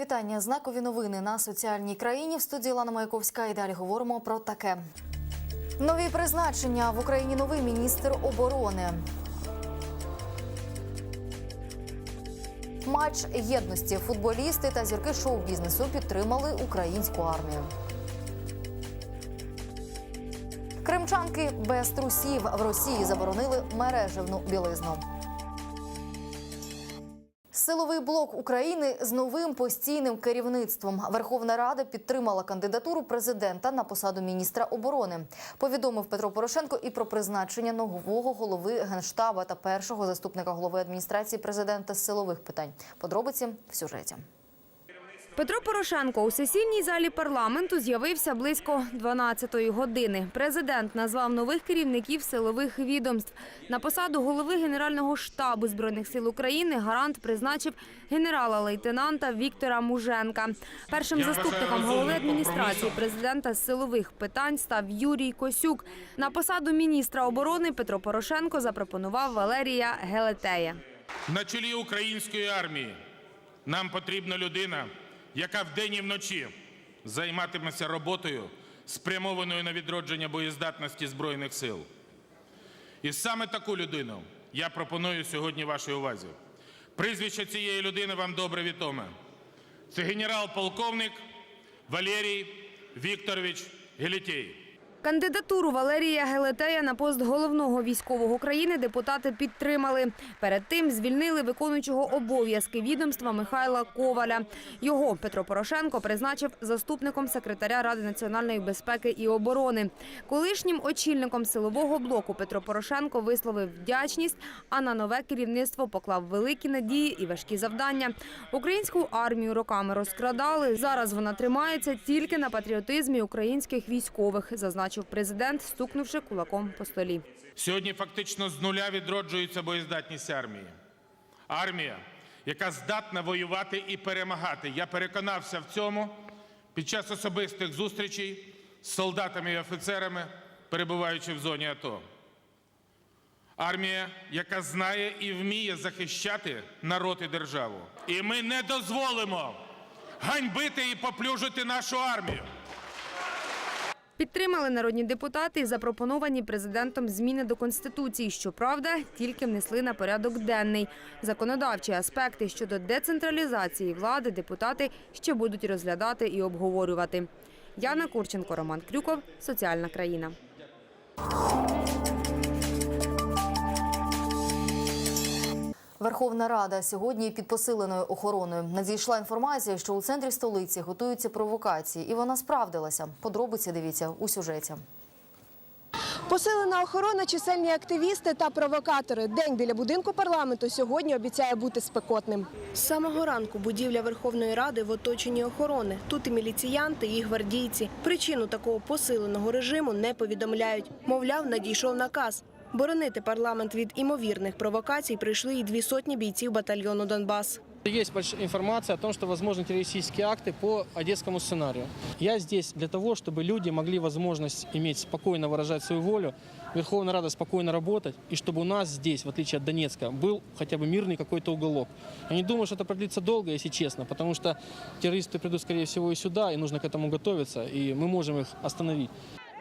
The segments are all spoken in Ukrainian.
Вітання. Знакові новини на соціальній країні. В студії Лана Маяковська. І далі говоримо про таке. Нові призначення в Україні новий міністр оборони. Матч єдності. Футболісти та зірки шоу-бізнесу підтримали українську армію. Кримчанки без трусів в Росії заборонили мережевну білизну. Силовий блок України з новим постійним керівництвом. Верховна Рада підтримала кандидатуру президента на посаду міністра оборони. Повідомив Петро Порошенко і про призначення нового голови генштаба та першого заступника голови адміністрації президента з силових питань. Подробиці в сюжеті. Петро Порошенко у сесійній залі парламенту з'явився близько 12-ї години. Президент назвав нових керівників силових відомств. На посаду голови Генерального штабу Збройних сил України гарант призначив генерала-лейтенанта Віктора Муженка. Першим заступником голови адміністрації президента з силових питань став Юрій Косюк. На посаду міністра оборони Петро Порошенко запропонував Валерія Гелетея. На чолі української армії нам потрібна людина, яка вдень і вночі займатиметься роботою, спрямованою на відродження боєздатності Збройних сил. І саме таку людину я пропоную сьогодні вашій увазі. Прізвище цієї людини вам добре відоме. Це генерал-полковник Валерій Вікторович Гелітєй. Кандидатуру Валерія Гелетея на пост головного військового країни депутати підтримали. Перед тим звільнили виконуючого обов'язки відомства Михайла Коваля. Його Петро Порошенко призначив заступником секретаря Ради національної безпеки і оборони. Колишнім очільником силового блоку Петро Порошенко висловив вдячність, а на нове керівництво поклав великі надії і важкі завдання. Українську армію роками розкрадали. Зараз вона тримається тільки на патріотизмі українських військових, зазначив президент, стукнувши кулаком по столі. Сьогодні фактично з нуля відроджується боєздатність армії. Армія, яка здатна воювати і перемагати. Я переконався в цьому під час особистих зустрічей з солдатами і офіцерами, перебуваючи в зоні АТО. Армія, яка знає і вміє захищати народ і державу. І ми не дозволимо ганьбити і поплюжити нашу армію. Підтримали народні депутати запропоновані президентом зміни до конституції. Щоправда, тільки внесли на порядок денний. Законодавчі аспекти щодо децентралізації влади депутати ще будуть розглядати і обговорювати. Яна Курченко, Роман Крюков, Соціальна країна. Верховна Рада сьогодні під посиленою охороною. Надійшла інформація, що у центрі столиці готуються провокації, і вона справдилася. Подробиці дивіться у сюжеті. Посилена охорона, чисельні активісти та провокатори. День біля будинку парламенту сьогодні обіцяє бути спекотним. З самого ранку будівля Верховної Ради в оточенні охорони. Тут і міліціянти, і гвардійці. Причину такого посиленого режиму не повідомляють. Мовляв, надійшов наказ. Боронити парламент від імовірних провокацій прийшли і дві сотні бійців батальйону Донбас. Есть большая информация о том, что возможны террористические акты по одесскому сценарию. Я здесь для того, чтобы люди могли возможность иметь спокойно выражать свою волю, Верховная Рада спокойно работать, и чтобы у нас здесь, в отличие от Донецка, был хотя бы мирный какой-то уголок. Я не думаю, что это продлится долго, если честно, потому что террористы придут, скорее всего, и сюда, и нужно к этому готовиться, и мы можем их остановить.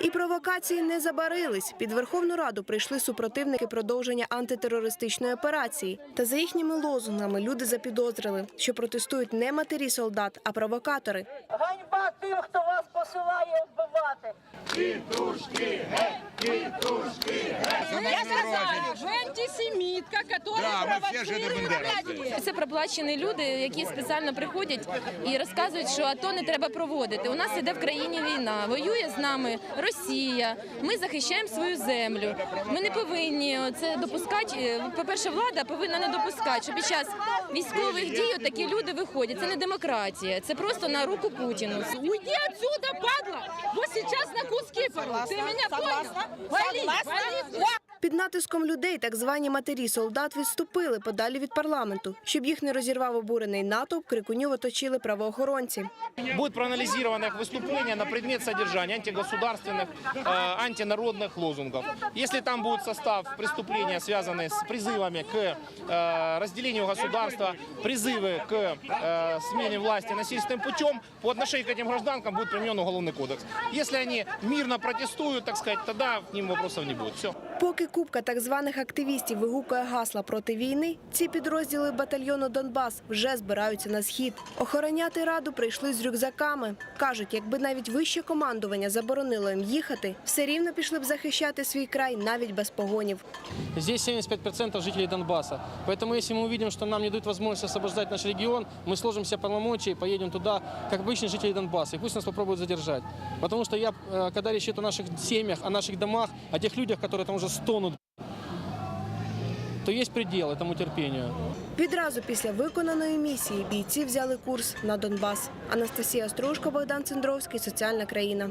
І провокації не забарились. Під Верховну Раду прийшли супротивники продовження антитерористичної операції. Та за їхніми лозунгами люди запідозрили, що протестують не матері солдат, а провокатори. Ганьба тим, хто вас посилає вбивати. Я сказала, вы антисемитка, которая провоцирует. Це проплачені люди, які спеціально приходять і розказують, що АТО не треба проводити. У нас іде в країні війна, воює з нами Росія. Ми захищаємо свою землю. Ми не повинні це допускати. По-перше, влада повинна не допускати, що під час військових дій такі люди виходять. Це не демократія, це просто на руку Путіну. Уйди отсюда, падла! бо зараз на куски порву. Ти мене понял? Вали, вали. Під натиском людей так звані матері солдат відступили подалі від парламенту. Щоб їх не розірвав обурений натовп, крикунів оточили правоохоронці. Будет проанализировано их выступление на предмет содержания антигосударственных, э, антинародных лозунгов. Если там будет состав преступления, связанный с призывами к э, разделению государства, призывы к э, смене власти насильственным путем, по отношению к этим гражданкам будет применен уголовный кодекс. Если они мирно протестуют, так сказать, тогда к ним вопросов не будет. Все. Поки купка так званих активістів вигукує гасла проти війни, ці підрозділи батальйону Донбас вже збираються на схід. Охороняти раду прийшли з рюкзаками. кажуть, якби навіть вище командування заборонило їм їхати, все рівно пішли б захищати свій край навіть без погонів. Здесь 75% жителей Донбасса. Поэтому если мы увидим, что нам не дают возможность освобождать наш регион, мы сложим все полномочия и поедем туда, как обычные жители Донбасса. И пусть нас попробуют задержать. Потому что я, э, когда речь идет о наших семьях, о наших домах, о тех людях, которые там уже стонут, то є предел цьому терпінню. Відразу після виконаної місії бійці взяли курс на Донбас. Анастасія Стружко, Богдан Цендровський, Соціальна країна.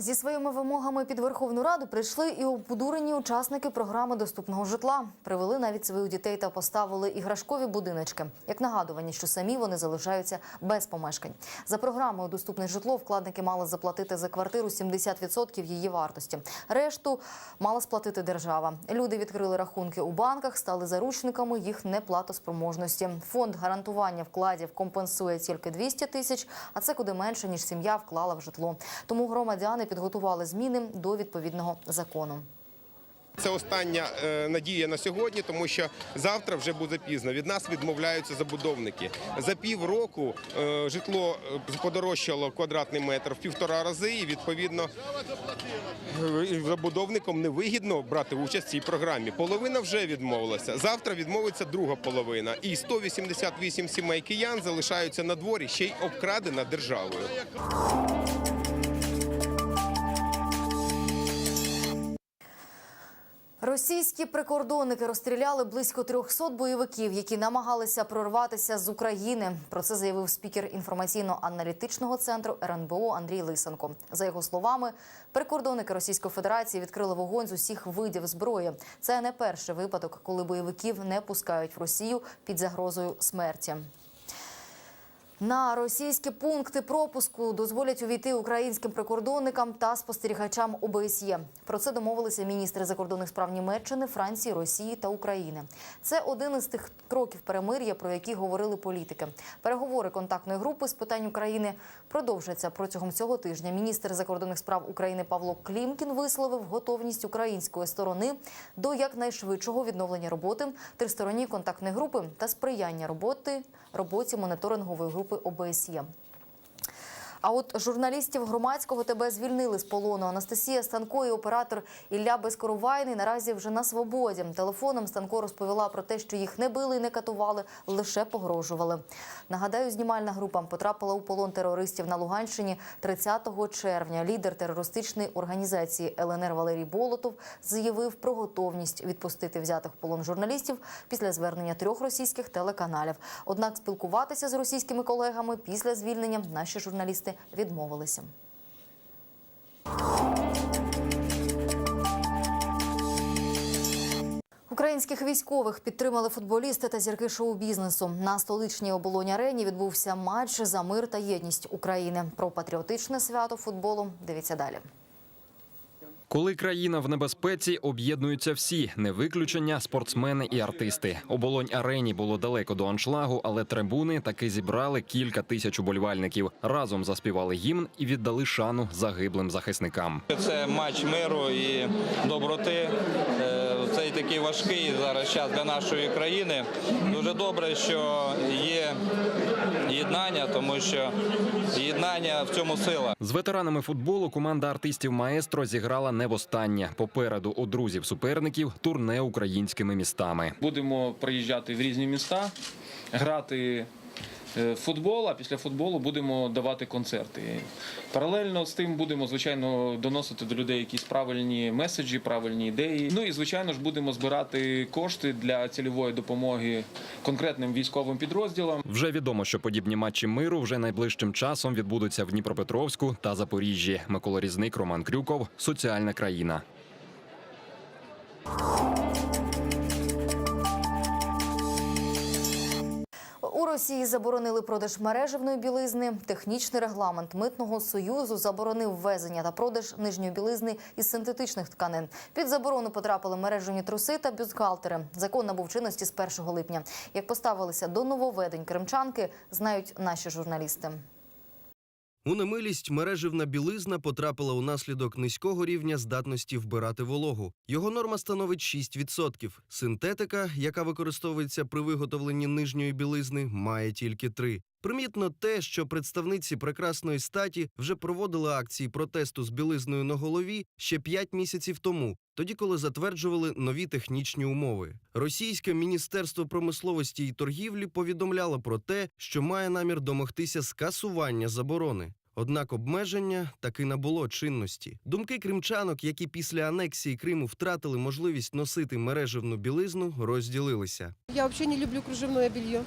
Зі своїми вимогами під Верховну Раду прийшли і обдурені учасники програми доступного житла. Привели навіть своїх дітей та поставили іграшкові будиночки, як нагадування, що самі вони залишаються без помешкань. За програмою Доступне житло вкладники мали заплатити за квартиру 70% її вартості. Решту мала сплатити держава. Люди відкрили рахунки у банках, стали заручниками їх неплатоспроможності. Фонд гарантування вкладів компенсує тільки 200 тисяч, а це куди менше ніж сім'я вклала в житло. Тому громадяни підготували зміни до відповідного закону. Це остання е, надія на сьогодні, тому що завтра вже буде пізно. Від нас відмовляються забудовники. За півроку е, житло е, подорожчало квадратний метр в півтора рази, і відповідно забудовникам невигідно брати участь в цій програмі. Половина вже відмовилася. Завтра відмовиться друга половина, і 188 сімей киян залишаються на дворі, ще й обкрадена державою. Російські прикордонники розстріляли близько 300 бойовиків, які намагалися прорватися з України. Про це заявив спікер інформаційно-аналітичного центру РНБО Андрій Лисенко. За його словами, прикордонники Російської Федерації відкрили вогонь з усіх видів зброї. Це не перший випадок, коли бойовиків не пускають в Росію під загрозою смерті. На російські пункти пропуску дозволять увійти українським прикордонникам та спостерігачам ОБСЄ. Про це домовилися міністри закордонних справ Німеччини, Франції, Росії та України. Це один із тих кроків перемир'я, про які говорили політики. Переговори контактної групи з питань України продовжаться протягом цього тижня. Міністр закордонних справ України Павло Клімкін висловив готовність української сторони до якнайшвидшого відновлення роботи тристоронньої контактної групи та сприяння роботи роботі моніторингової групи ОБСЄ. А от журналістів громадського ТБ звільнили з полону. Анастасія Станко і оператор Ілля Безкоровайний наразі вже на свободі. Телефоном Станко розповіла про те, що їх не били і не катували, лише погрожували. Нагадаю, знімальна група потрапила у полон терористів на Луганщині 30 червня. Лідер терористичної організації ЛНР Валерій Болотов заявив про готовність відпустити взятих в полон журналістів після звернення трьох російських телеканалів. Однак спілкуватися з російськими колегами після звільнення наші журналісти відмовилися. Українських військових підтримали футболісти та зірки шоу-бізнесу. На столичній оболонь арені відбувся матч за мир та єдність України. Про патріотичне свято футболу дивіться далі. Коли країна в небезпеці, об'єднуються всі, не виключення спортсмени і артисти. Оболонь арені було далеко до аншлагу, але трибуни таки зібрали кілька тисяч уболівальників. Разом заспівали гімн і віддали шану загиблим захисникам. Це матч миру і доброти. Цей такий важкий зараз час для нашої країни. Дуже добре, що є єднання, тому що єднання в цьому сила. З ветеранами футболу команда артистів Маестро зіграла не востаннє. Попереду у друзів суперників турне українськими містами. Будемо приїжджати в різні міста, грати футбол, а після футболу будемо давати концерти. Паралельно з тим будемо, звичайно, доносити до людей якісь правильні меседжі, правильні ідеї. Ну і звичайно ж будемо збирати кошти для цільової допомоги конкретним військовим підрозділам. Вже відомо, що подібні матчі миру вже найближчим часом відбудуться в Дніпропетровську та Запоріжжі. Микола Різник, Роман Крюков, Соціальна країна. Росії заборонили продаж мережевної білизни. Технічний регламент митного союзу заборонив ввезення та продаж нижньої білизни із синтетичних тканин. Під заборону потрапили мережені труси та бюстгальтери. Закон набув чинності з 1 липня. Як поставилися до нововведень кримчанки, знають наші журналісти. У немилість мереживна білизна потрапила унаслідок низького рівня здатності вбирати вологу. Його норма становить 6%. Синтетика, яка використовується при виготовленні нижньої білизни, має тільки 3%. Примітно те, що представниці прекрасної статі вже проводили акції протесту з білизною на голові ще 5 місяців тому, тоді коли затверджували нові технічні умови. Російське міністерство промисловості і торгівлі повідомляло про те, що має намір домогтися скасування заборони. Однак обмеження таки набуло чинності. Думки кримчанок, які після анексії Криму втратили можливість носити мережевну білизну, розділилися. Я взагалі не люблю кружевное белье.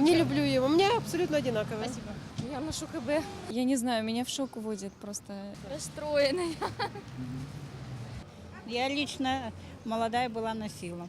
Не люблю его. У меня абсолютно одинаковое. Я ношу ХБ. Я не знаю, меня в шок вводит просто. Розстроєна. Я лично молодая была носила.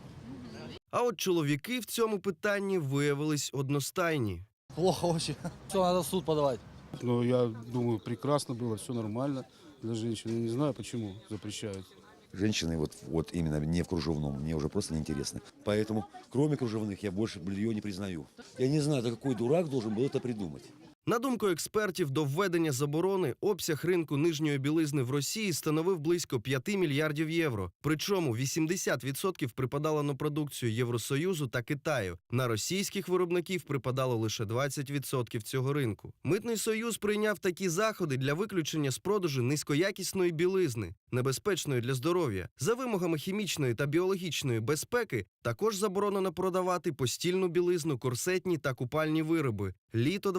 А от чоловіки в цьому питанні виявились одностайні. Плохо очень. Все, надо в суд подавать. Но я думаю, прекрасно было, все нормально для женщин. Не знаю, почему запрещают Женщины вот, вот именно не в кружевном, мне уже просто неинтересно. Поэтому, кроме кружевных, я больше белье не признаю. Я не знаю, да какой дурак должен был это придумать. На думку експертів, до введення заборони обсяг ринку нижньої білизни в Росії становив близько 5 мільярдів євро. Причому 80% припадало на продукцію Євросоюзу та Китаю. На російських виробників припадало лише 20% цього ринку. Митний союз прийняв такі заходи для виключення з продажу низькоякісної білизни, небезпечної для здоров'я. За вимогами хімічної та біологічної безпеки також заборонено продавати постільну білизну, корсетні та купальні вироби. Літо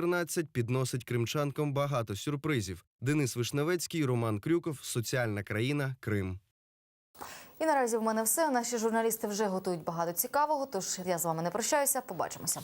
2014 підносить кримчанкам багато сюрпризів. Денис Вишневецький, Роман Крюков, Соціальна країна, Крим. І наразі в мене все. Наші журналісти вже готують багато цікавого. Тож я з вами не прощаюся. Побачимося.